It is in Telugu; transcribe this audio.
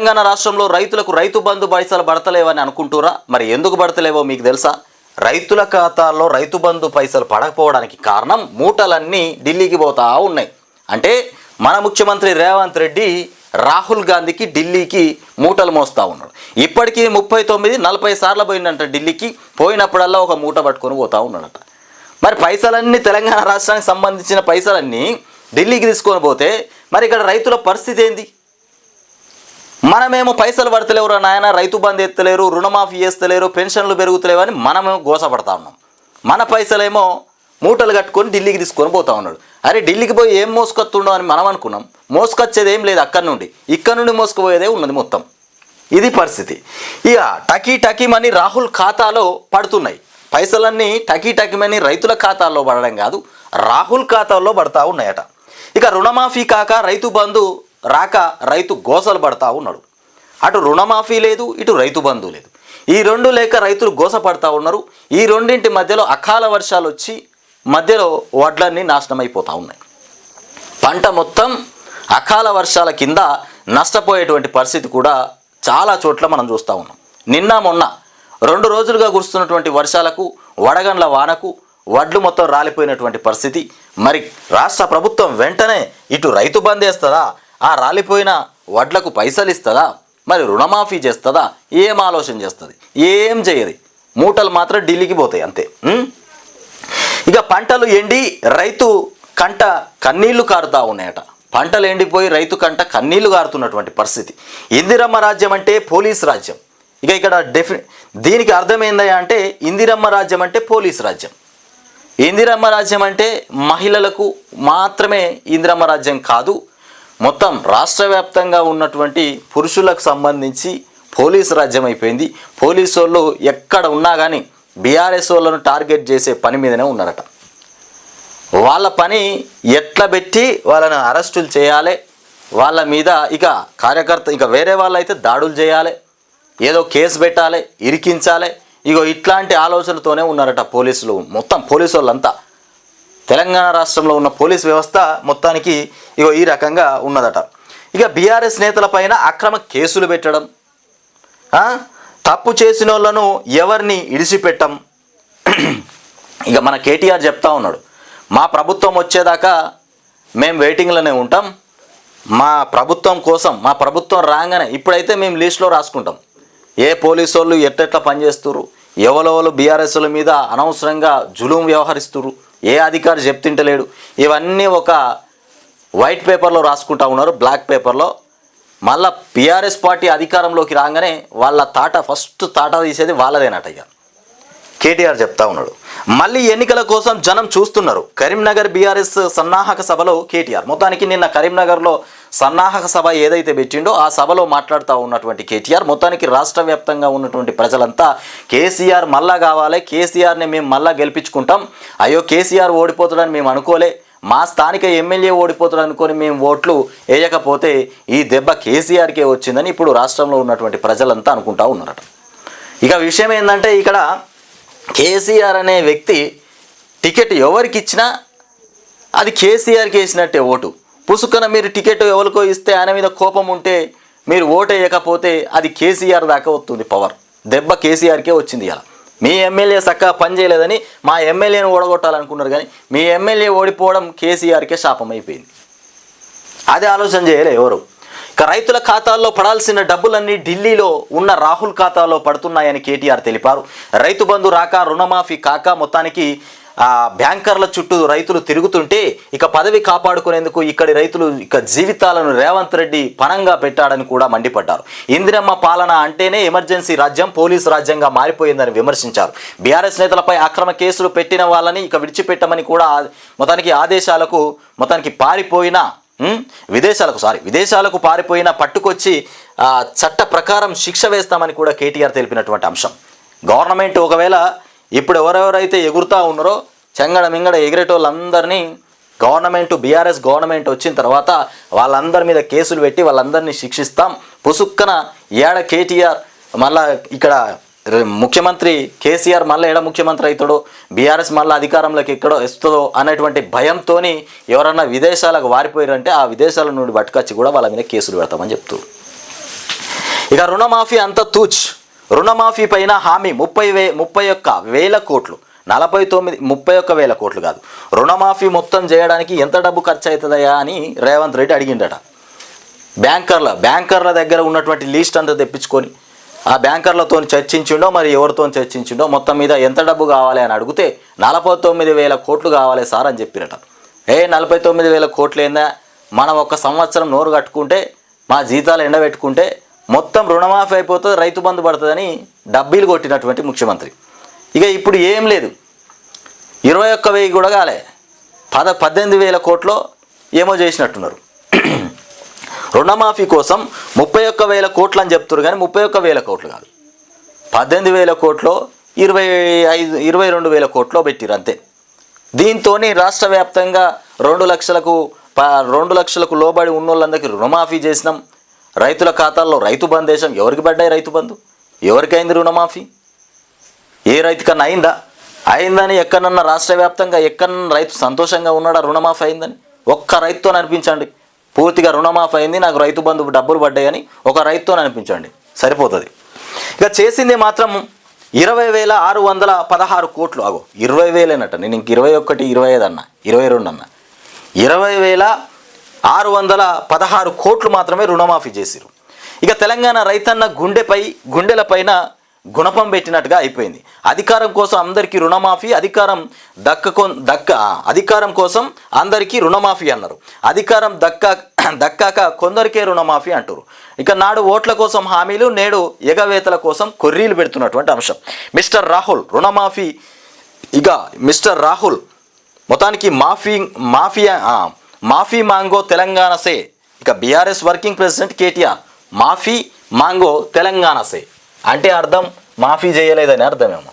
తెలంగాణ రాష్ట్రంలో రైతులకు రైతు బంధు పైసలు పడతలేవని అనుకుంటురా? మరి ఎందుకు పడతలేవో మీకు తెలుసా? రైతుల ఖాతాల్లో రైతు బంధు పైసలు పడకపోవడానికి కారణం మూటలన్నీ ఢిల్లీకి పోతా ఉన్నాయి. అంటే మన ముఖ్యమంత్రి రేవంత్ రెడ్డి రాహుల్ గాంధీకి ఢిల్లీకి మూటలు మోస్తూ ఉన్నాడు. ఇప్పటికీ ముప్పై తొమ్మిది నలభై సార్లు పోయిందంట ఢిల్లీకి. పోయినప్పుడల్లా ఒక మూట పట్టుకొని పోతా ఉన్నాడట. మరి పైసలన్నీ తెలంగాణ రాష్ట్రానికి సంబంధించిన పైసలన్నీ ఢిల్లీకి తీసుకొని పోతే మరి ఇక్కడ రైతుల పరిస్థితి ఏంది? మనమేమో పైసలు పడతలేవురా నాయన రైతు బంధు ఎత్తలేరు రుణమాఫీ చేస్తలేరు పెన్షన్లు పెరుగుతలేవు అని మనమేమో గోసపడతా ఉన్నాం. మన పైసలేమో మూటలు కట్టుకొని ఢిల్లీకి తీసుకొని పోతా ఉన్నాడు. అరే ఢిల్లీకి పోయి ఏం మోసుకొస్తుండో అని మనం అనుకున్నాం. మోసుకొచ్చేది ఏం లేదు అక్కడి నుండి. ఇక్కడ నుండి మోసుకుపోయేదే ఉన్నది మొత్తం. ఇది పరిస్థితి. ఇక టకీ టకీమని రాహుల్ ఖాతాలో పడుతున్నాయి. పైసలన్నీ టకీ టకీమని రైతుల ఖాతాల్లో పడడం కాదు రాహుల్ ఖాతాల్లో పడతా ఉన్నాయట. ఇక రుణమాఫీ కాక రైతు బంధు రాక రైతు గోసలు పడతా ఉన్నాడు. అటు రుణమాఫీ లేదు ఇటు రైతు బంధు లేదు. ఈ రెండు లేక రైతులు గోస పడతా ఉన్నారు. ఈ రెండింటి మధ్యలో అకాల వర్షాలు వచ్చి మధ్యలో వడ్లన్నీ నాశనం అయిపోతూ ఉన్నాయి. పంట మొత్తం అకాల వర్షాల కింద నష్టపోయేటువంటి పరిస్థితి కూడా చాలా చోట్ల మనం చూస్తూ ఉన్నాం. నిన్న మొన్న రెండు రోజులుగా కురుస్తున్నటువంటి వర్షాలకు వడగండ్ల వానకు వడ్లు మొత్తం రాలిపోయినటువంటి పరిస్థితి. మరి రాష్ట్ర ప్రభుత్వం వెంటనే ఇటు రైతు బంద్ వేస్తుందా? ఆ రాలిపోయిన వడ్లకు పైసలు ఇస్తుందా మరి రుణమాఫీ చేస్తుందా? ఏం ఆలోచన చేస్తుంది? ఏం చేయదు? మూటలు మాత్రం ఢిల్లీకి పోతాయి అంతే. ఇక పంటలు ఎండి రైతు కంట కన్నీళ్ళు కారుతా ఉన్నాయట. పంటలు ఎండిపోయి రైతు కంట కన్నీళ్ళు కారుతున్నటువంటి పరిస్థితి. ఇందిరమ్మ రాజ్యం అంటే పోలీస్ రాజ్యం. ఇక ఇక్కడ డెఫి దీనికి అర్థమైందా అంటే ఇందిరమ్మ రాజ్యం అంటే పోలీస్ రాజ్యం. ఇందిరమ్మ రాజ్యం అంటే మహిళలకు మాత్రమే ఇందిరమ్మ రాజ్యం కాదు మొత్తం రాష్ట్ర వ్యాప్తంగా ఉన్నటువంటి పురుషులకు సంబంధించి పోలీసు రాజ్యం అయిపోయింది. పోలీసు వాళ్ళు ఎక్కడ ఉన్నా కానీ బీఆర్ఎస్ వాళ్ళను టార్గెట్ చేసే పని మీదనే ఉన్నారట. వాళ్ళ పని ఎట్లా పెట్టి వాళ్ళని అరెస్టులు చేయాలి? వాళ్ళ మీద ఇక కార్యకర్త ఇక వేరే వాళ్ళైతే దాడులు చేయాలి? ఏదో కేసు పెట్టాలి? ఇరికించాలి? ఇగో ఇట్లాంటి ఆలోచనలతోనే ఉన్నారట పోలీసులు. మొత్తం పోలీసు వాళ్ళంతా. తెలంగాణ రాష్ట్రంలో ఉన్న పోలీస్ వ్యవస్థ మొత్తానికి ఇగో ఈ రకంగా ఉన్నదట. ఇక బీఆర్ఎస్ నేతలపైన అక్రమ కేసులు పెట్టడం తప్పు చేసిన వాళ్ళను ఎవరిని ఇడిచిపెట్టం? ఇక మన కేటీఆర్ చెప్తా ఉన్నాడు మా ప్రభుత్వం వచ్చేదాకా మేము వెయిటింగ్లోనే ఉంటాం మా ప్రభుత్వం కోసం మా ప్రభుత్వం రాగానే ఇప్పుడైతే మేము లిస్ట్లో రాసుకుంటాం. ఏ పోలీసు వాళ్ళు ఎట్టెట్లా పనిచేస్తున్నారు ఎవరెవరు బీఆర్ఎస్ల మీద అనవసరంగా జులుం వ్యవహరిస్తున్నారు ఏ అధికారి చెప్తింటలేడు. ఇవన్నీ ఒక వైట్ పేపర్లో రాసుకుంటా ఉన్నారు బ్లాక్ పేపర్లో. మళ్ళా పిఆర్ఎస్ పార్టీ అధికారంలోకి రాగానే వాళ్ళ తాట ఫస్ట్ తాట తీసేది వాళ్ళదేనట ఇక. కేటీఆర్ చెప్తా ఉన్నాడు. మళ్ళీ ఎన్నికల కోసం జనం చూస్తున్నారు. కరీంనగర్ బీఆర్ఎస్ సన్నాహక సభలో కేటీఆర్. మొత్తానికి నిన్న కరీంనగర్లో సన్నాహక సభ ఏదైతే పెట్టిండో ఆ సభలో మాట్లాడుతూ ఉన్నటువంటి కేటీఆర్ మొత్తానికి రాష్ట్ర వ్యాప్తంగా ఉన్నటువంటి ప్రజలంతా కేసీఆర్ మళ్ళా కావాలి కేసీఆర్ని మేము మళ్ళా గెలిపించుకుంటాం. అయ్యో కేసీఆర్ ఓడిపోతాడని మేము అనుకోలే. మా స్థానిక ఎమ్మెల్యే ఓడిపోతాడు అనుకొని మేము ఓట్లు వేయకపోతే ఈ దెబ్బ కేసీఆర్కే వచ్చిందని ఇప్పుడు రాష్ట్రంలో ఉన్నటువంటి ప్రజలంతా అనుకుంటా ఉన్నారట. ఇక విషయం ఏంటంటే ఇక్కడ కేసీఆర్ అనే వ్యక్తి టికెట్ ఎవరికి ఇచ్చినా అది కేసీఆర్కి వేసినట్టే ఓటు. పుసుకన మీరు టికెట్ ఎవరికో ఇస్తే ఆయన మీద కోపం ఉంటే మీరు ఓటేయకపోతే వేయకపోతే అది కేసీఆర్ దాకా వస్తుంది పవర్. దెబ్బ కేసీఆర్కే వచ్చింది ఇలా మీ ఎమ్మెల్యే చక్కగా పని చేయలేదని మా ఎమ్మెల్యేని ఓడగొట్టాలనుకున్నారు కానీ మీ ఎమ్మెల్యే ఓడిపోవడం కేసీఆర్కే శాపం అయిపోయింది అదే ఆలోచన చేయలే ఎవరు. ఇక రైతుల ఖాతాల్లో పడాల్సిన డబ్బులన్నీ ఢిల్లీలో ఉన్న రాహుల్ ఖాతాలో పడుతున్నాయని కేటీఆర్ తెలిపారు. రైతు బంధు రాక రుణమాఫీ కాక మొత్తానికి బ్యాంకర్ల చుట్టూ రైతులు తిరుగుతుంటే ఇక పదవి కాపాడుకునేందుకు ఇక్కడి రైతులు ఇక జీవితాలను రేవంత్ రెడ్డి పణంగా పెట్టాడని కూడా మండిపడ్డారు. ఇందిరమ్మ పాలన అంటేనే ఎమర్జెన్సీ రాజ్యం పోలీసు రాజ్యంగా మారిపోయిందని విమర్శించారు. బీఆర్ఎస్ నేతలపై అక్రమ కేసులు పెట్టిన వాళ్ళని ఇక విడిచిపెట్టమని కూడా మొత్తానికి ఆదేశాలకు మొత్తానికి పారిపోయిన విదేశాలకు సారీ విదేశాలకు పారిపోయిన పట్టుకొచ్చి చట్ట ప్రకారం శిక్ష వేస్తామని కూడా కేటీఆర్ తెలిపినటువంటి అంశం. గవర్నమెంట్ ఒకవేళ ఇప్పుడు ఎవరెవరైతే ఎగురుతా ఉన్నారో చెంగడ మింగడ ఎగిరేటోళ్ళందరినీ గవర్నమెంట్ బీఆర్ఎస్ గవర్నమెంట్ వచ్చిన తర్వాత వాళ్ళందరి మీద కేసులు పెట్టి వాళ్ళందరినీ శిక్షిస్తాం. పుసుక్కన ఏడ కేటీఆర్ మళ్ళా ఇక్కడ ముఖ్యమంత్రి కేసీఆర్ మళ్ళీ ఎడ ముఖ్యమంత్రి అవుతాడో బీఆర్ఎస్ మళ్ళీ అధికారంలోకి ఎక్కడో ఇస్తుందో అనేటువంటి భయంతో ఎవరన్నా విదేశాలకు వారిపోయారంటే ఆ విదేశాల నుండి పట్టుకొచ్చి కూడా వాళ్ళ మీద కేసులు పెడతామని చెప్తూ ఇక రుణమాఫీ అంత తూచ్. రుణమాఫీ పైన హామీ ముప్పై వే ముప్పై ఒక్క వేల కోట్లు. నలభై తొమ్మిది ముప్పై ఒక్క వేల కోట్లు కాదు. రుణమాఫీ మొత్తం చేయడానికి ఎంత డబ్బు ఖర్చు అవుతుందయా అని రేవంత్ రెడ్డి అడిగిండట. బ్యాంకర్ల బ్యాంకర్ల దగ్గర ఉన్నటువంటి లిస్ట్ అంతా తెప్పించుకొని ఆ బ్యాంకర్లతో చర్చించిండో మరి ఎవరితో చర్చించిండో మొత్తం మీద ఎంత డబ్బు కావాలి అని అడిగితే నలభై తొమ్మిది వేల కోట్లు కావాలి సార్ అని చెప్పిరట. ఏ నలభై తొమ్మిది వేల కోట్లు ఏందా మనం ఒక సంవత్సరం నోరు కట్టుకుంటే మా జీతాలు ఎండబెట్టుకుంటే మొత్తం రుణమాఫీ అయిపోతుంది రైతు బంధు పడుతుందని డబ్బీలు కొట్టినటువంటి ముఖ్యమంత్రి. ఇక ఇప్పుడు ఏం లేదు. ఇరవై ఒక్క వెయ్యి కూడా కాలే. పద పద్దెనిమిది వేల కోట్లో ఏమో చేసినట్టున్నారు. రుణమాఫీ కోసం ముప్పై ఒక్క వేల కోట్లు అని చెప్తున్నారు కానీ ముప్పై ఒక్క వేల కోట్లు కాదు. పద్దెనిమిది వేల కోట్లో ఇరవై ఐదు ఇరవై రెండు వేల కోట్లో పెట్టిరు అంతే. దీంతో రాష్ట్ర వ్యాప్తంగా రెండు లక్షలకు ప రెండు లక్షలకు లోబడి ఉన్నోళ్ళందరికీ రుణమాఫీ చేసినాం. రైతుల ఖాతాల్లో రైతు బంధు ఎవరికి పడ్డాయి రైతు బంధు? ఎవరికైంది రుణమాఫీ? ఏ రైతుకన్నా అయిందా? అయిందని ఎక్కడన్నా రాష్ట్ర వ్యాప్తంగా ఎక్కడన్నా రైతు సంతోషంగా ఉన్నాడా? రుణమాఫీ అయిందని? ఒక్క రైతుతో అనిపించండి. పూర్తిగా రుణమాఫీ అయింది నాకు రైతు బంధు డబ్బులు పడ్డాయని ఒక రైతుతో అనిపించండి. సరిపోతుంది. ఇక చేసింది మాత్రం ఇరవై వేల ఆరు వందల పదహారు కోట్లు. అగో ఇరవై వేలేనట. నేను ఇంక ఇరవై ఒకటి ఇరవై ఐదు అన్న ఇరవై రెండు అన్న. ఇరవై వేల ఆరు వందల పదహారు కోట్లు మాత్రమే రుణమాఫీ చేసిరు ఇక తెలంగాణ రైతన్న గుండెపై గుండెలపైన గుణపం పెట్టినట్టుగా అయిపోయింది. అధికారం కోసం అందరికీ రుణమాఫీ అధికారం దక్కకొ దక్క అధికారం కోసం అందరికీ రుణమాఫీ అన్నారు. అధికారం దక్క దక్కాక కొందరికే రుణమాఫీ అంటారు ఇక నాడు ఓట్ల కోసం హామీలు నేడు ఎగవేతల కోసం కొర్రీలు పెడుతున్నటువంటి అంశం. మిస్టర్ రాహుల్ రుణమాఫీ ఇక మిస్టర్ రాహుల్ మొత్తానికి మాఫీ మాఫియా మాఫీ మాంగో తెలంగాణ సే ఇక బీఆర్ఎస్ వర్కింగ్ ప్రెసిడెంట్ కేటీఆర్ మాఫీ మాంగో తెలంగాణ సే అంటే అర్థం మాఫీ చేయలేదని అర్థమేమో.